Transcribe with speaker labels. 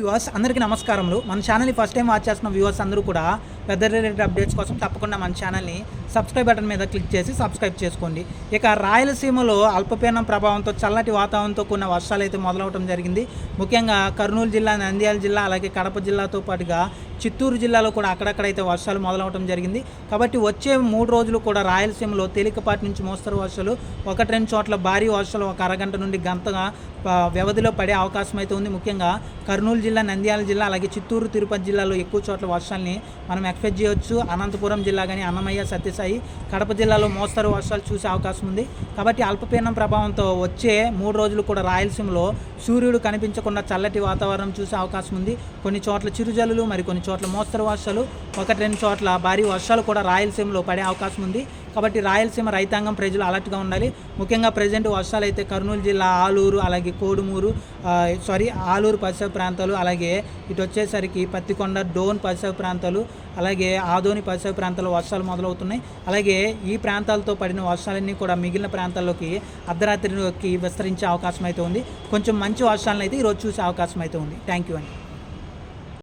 Speaker 1: Viewers అందరికీ నమస్కారములు. మన ఛానల్ని ఫస్ట్ టైం వాచ్ చేస్తున్న వ్యూవర్స్ అందరూ కూడా వెదర్ రిలేటెడ్ అప్డేట్స్ కోసం తప్పకుండా మన ఛానల్ని సబ్స్క్రైబ్ బటన్ మీద క్లిక్ చేసి సబ్స్క్రైబ్ చేసుకోండి. ఇక రాయలసీమలో అల్పపీడనం ప్రభావంతో చల్లటి వాతావరణంతో కూడిన వర్షాలు అయితే మొదలవడం జరిగింది. ముఖ్యంగా కర్నూలు జిల్లా నంద్యాల జిల్లా అలాగే కడప జిల్లాతో పాటుగా చిత్తూరు జిల్లాలో కూడా అక్కడక్కడైతే వర్షాలు మొదలవడం జరిగింది. కాబట్టి వచ్చే మూడు రోజులు కూడా రాయలసీమలో తేలికపాటి నుంచి మోస్తరు వర్షాలు ఒకటి రెండు చోట్ల భారీ వర్షాలు ఒక అరగంట నుండి గంతగా వ్యవధిలో పడే అవకాశం అయితే ఉంది. ముఖ్యంగా కర్నూలు జిల్లా నంద్యాల జిల్లా అలాగే చిత్తూరు తిరుపతి జిల్లాలో ఎక్కువ చోట్ల వర్షాలని మనం ఎక్స్పెక్ట్ చేయొచ్చు. అనంతపురం జిల్లా కానీ అన్నమయ్య సత్యసాయి కడప జిల్లాలో మోస్తరు వర్షాలు చూసే అవకాశం ఉంది. కాబట్టి అల్పపీడనం ప్రభావంతో వచ్చే మూడు రోజులు కూడా రాయలసీమలో సూర్యుడు కనిపించకుండా చల్లటి వాతావరణం చూసే అవకాశం ఉంది. కొన్ని చోట్ల చిరుజల్లులు మరి కొన్ని చోట్ల మోస్తరు వర్షాలు ఒకటి రెండు చోట్ల భారీ వర్షాలు కూడా రాయలసీమలో పడే అవకాశం ఉంది. కాబట్టి రాయలసీమ రైతాంగం ప్రజలు అలర్ట్గా ఉండాలి. ముఖ్యంగా ప్రజెంట్ వర్షాలు అయితే కర్నూలు జిల్లా ఆలూరు అలాగే కోడుమూరు సారీ ఆలూరు పరిసర ప్రాంతాలు అలాగే ఇటు వచ్చేసరికి పత్తికొండ డోన్ పరిసర ప్రాంతాలు అలాగే ఆదోని పరిసర ప్రాంతాల్లో వర్షాలు మొదలవుతున్నాయి. అలాగే ఈ ప్రాంతాలతో పడిన వర్షాలన్నీ కూడా మిగిలిన ప్రాంతాల్లోకి అర్ధరాత్రిలోకి విస్తరించే అవకాశం అయితే ఉంది. కొంచెం మంచి వర్షాలను అయితే ఈరోజు చూసే అవకాశం అయితే ఉంది. థ్యాంక్ యూ అండి.